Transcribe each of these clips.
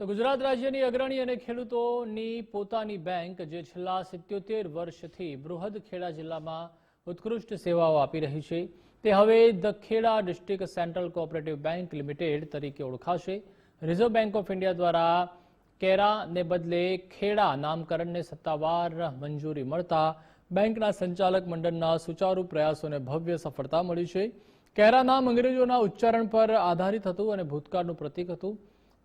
તો ગુજરાત રાજ્યની અગ્રણી અને ખેડૂતોની પોતાની બેંક જે છેલ્લા સિત્યોતેર વર્ષથી બૃહદ ખેડા જિલ્લામાં ઉત્કૃષ્ટ સેવાઓ આપી રહી છે, તે હવે the Kheda district central cooperative bank limited તરીકે ઓળખાશે. રિઝર્વ બેંક ઓફ ઇન્ડિયા દ્વારા કેરાને બદલે ખેડા નામકરણને સત્તાવાર મંજૂરી મળતા બેંકના સંચાલક મંડળના સુચારુ પ્રયાસોને ભવ્ય સફળતા મળી છે. કેરા નામ અંગ્રેજોના ઉચ્ચારણ પર આધારિત હતું અને ભૂતકાળનું પ્રતીક હતું.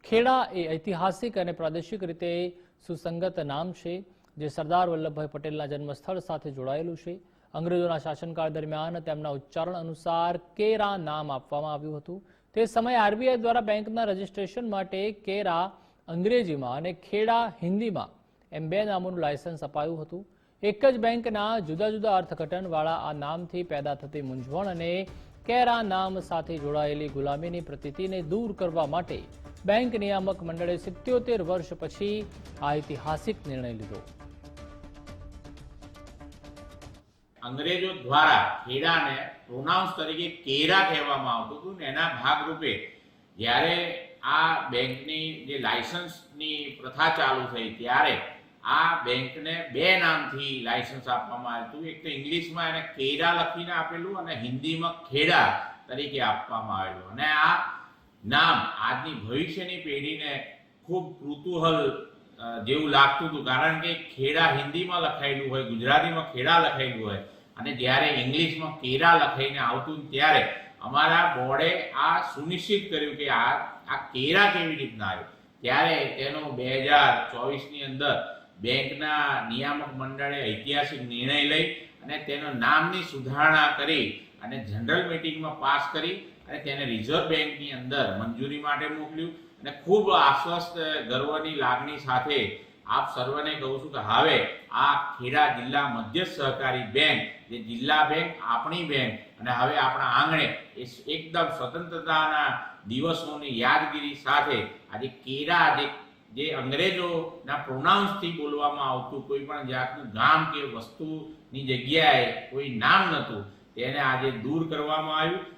ખેડા એ ઐતિહાસિક અને પ્રાદેશિક રીતે સુસંગત નામ છે, જે સરદાર વલ્લભભાઈ પટેલના જન્મસ્થળ સાથે જોડાયેલું છે. અંગ્રેજોના શાસનકાળ દરમિયાન તેમના ઉચ્ચારણ અનુસાર કેરા નામ આપવામાં આવ્યું હતું. તે સમયે આરબીઆઈ દ્વારા બેંકના રજીસ્ટ્રેશન માટે કેરા અંગ્રેજીમાં અને ખેડા હિન્દીમાં એમ બે નામોનું લાયસન્સ અપાયું હતું. એક જ બેંકના જુદા જુદા અર્થઘટનવાળા આ નામથી પેદા થતી મૂંઝવણ અને કેરા નામ સાથે જોડાયેલી ગુલામીની પ્રતીતિને દૂર કરવા માટે બેંક નિયામક મંડળે સિત્યોતેર વર્ષ પછી આ ઐતિહાસિક નિર્ણય લીધો. અંગ્રેજો દ્વારા ખેડાને પ્રોનાઉન્સ તરીકે કેરા કહેવામાં આવતું હતું ને એના ભાગરૂપે જ્યારે આ બેંકની જે લાયસન્સની પ્રથા ચાલુ થઈ ત્યારે આ બેંકને બે નામથી લાયસન્સ આપવામાં આવ્યું હતું. એક તો ઇંગ્લિશમાં એને કેરા લખીને આપેલું અને હિન્દીમાં ખેડા તરીકે આપવામાં આવેલું. અને આ નામ, આજની ભવિષ્યની પેઢીને ખૂબ કુતૂહલ જેવું લાગતું હતું. કારણ કે ખેડા હિન્દીમાં લખાયેલું હોય, ગુજરાતીમાં ખેડા લખાયેલું હોય, અને જ્યારે ઇંગ્લિશમાં કેરા લખાઈને આવતું ત્યારે અમારા બોર્ડે આ સુનિશ્ચિત કર્યું કે આ આ કેરા કેવી રીતના આવ્યું. ત્યારે તેનો બે હજાર ચોવીસની અંદર બેંકના નિયામક મંડળે ઐતિહાસિક નિર્ણય લઈ અને તેનો નામની સુધારણા કરી અને જનરલ મિટિંગમાં પાસ કરી અને તેને રિઝર્વ બેંકની અંદર મંજૂરી માટે મોકલ્યું. અને ખૂબ આશ્વસ્ત, ગર્વની લાગણી સાથે આપ સર્વને કહું છું કે હવે આ ખેડા જિલ્લા મધ્યસ્થ સહકારી બેંક જે જિલ્લા બેંક આપણી બેંક અને હવે આપણા આંગણે એ એકદમ સ્વતંત્રતાના દિવસોની યાદગીરી સાથે આજે કેરા જે જે અંગ્રેજોના પ્રોનાઉન્સથી બોલવામાં આવતું કોઈ પણ જાતનું ગામ કે વસ્તુની જગ્યાએ કોઈ નામ નહોતું, તેને આજે દૂર કરવામાં આવ્યું.